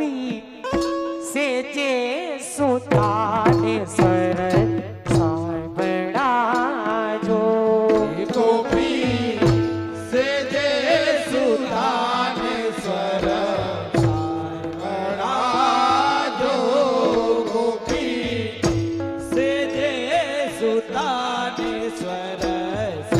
ગોપી સેજે સુતાને sir સાંભળાજો ગોપી સેજે સુતાને સ્વર સાંભળાજો. ગોપી સેજે સુતાને સ્વર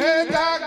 Hey, God.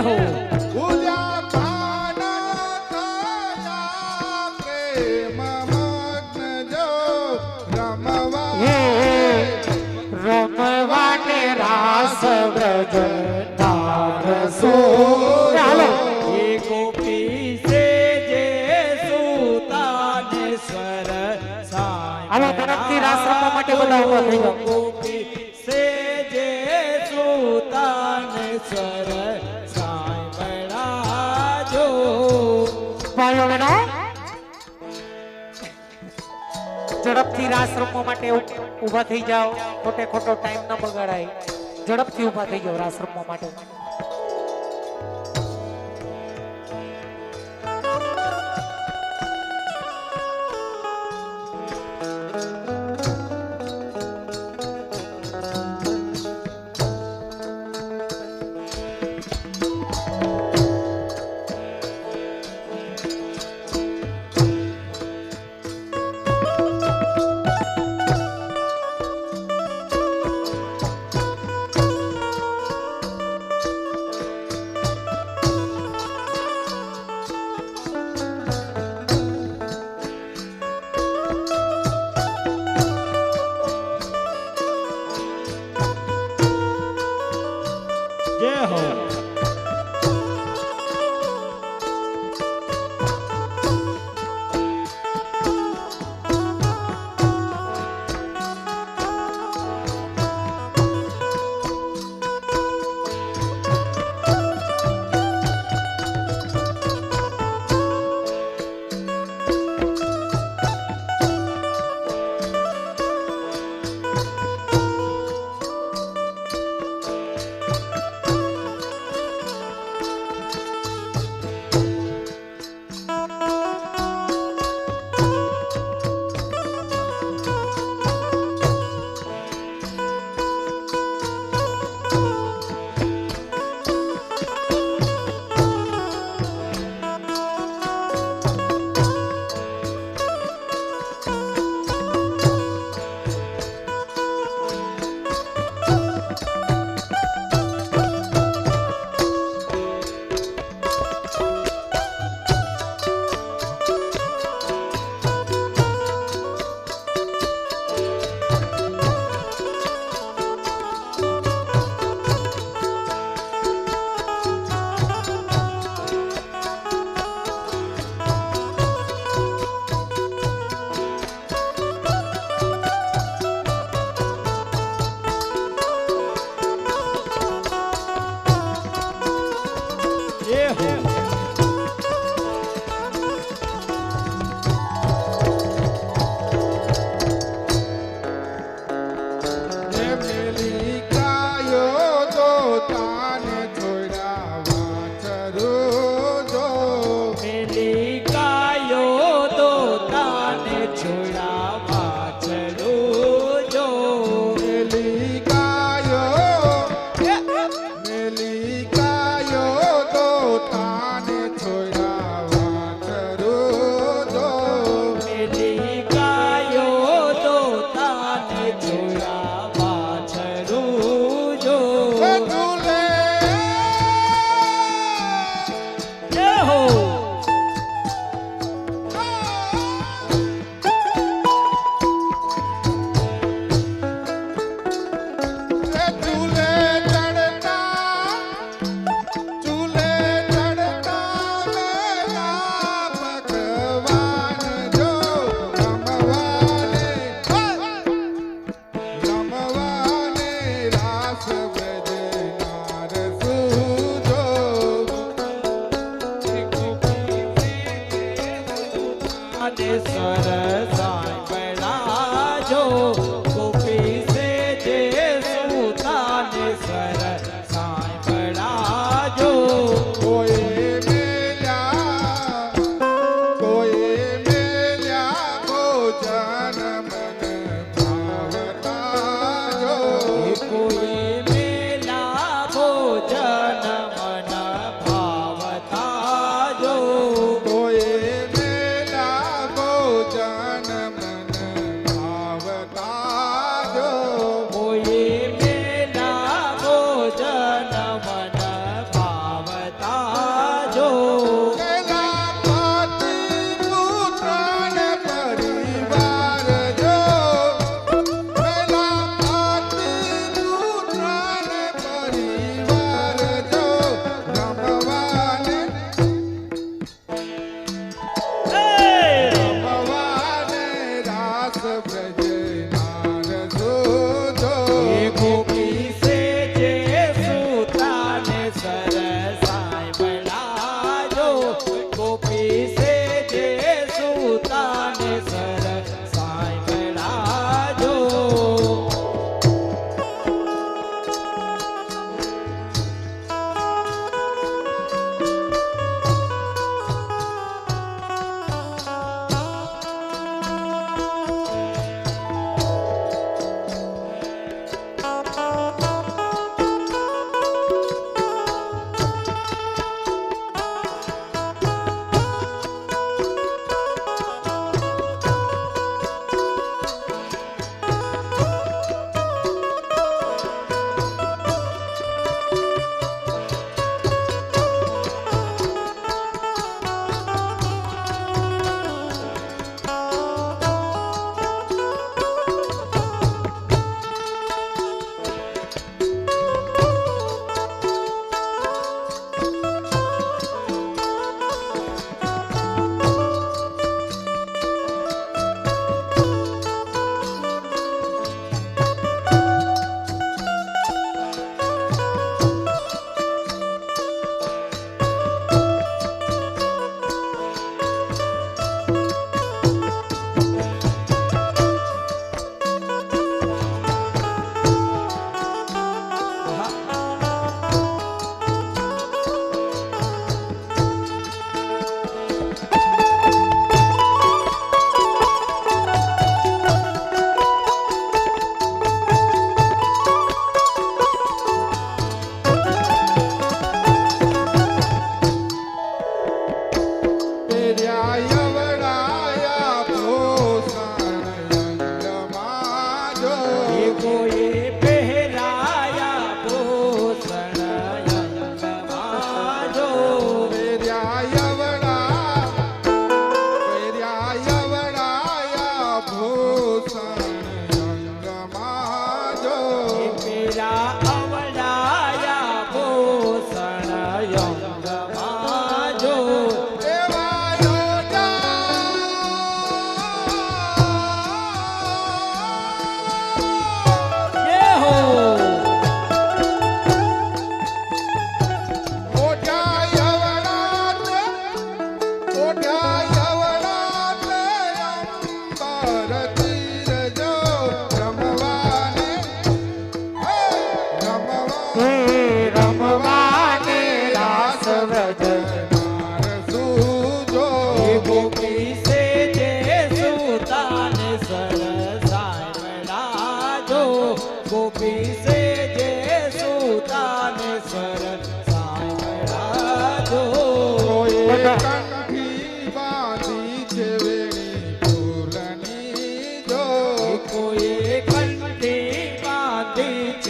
હે રમવાને રાસ વ્રજ એ ગોપી સે જે સુતાને સ્વર ઝડપથી રાસ રમવા માટે બધા ઊભા થઈ જાઓ. ગોપી સે જે સુતાને સ્વર ઝડપથી રાસ રમવા માટે ઊભા થઈ જાઓ. ખોટે ખોટો ટાઈમ ન બગાડાય. ઝડપથી ઊભા થઈ જાઓ રાસ રમવા માટે. Yeah. સૂતાને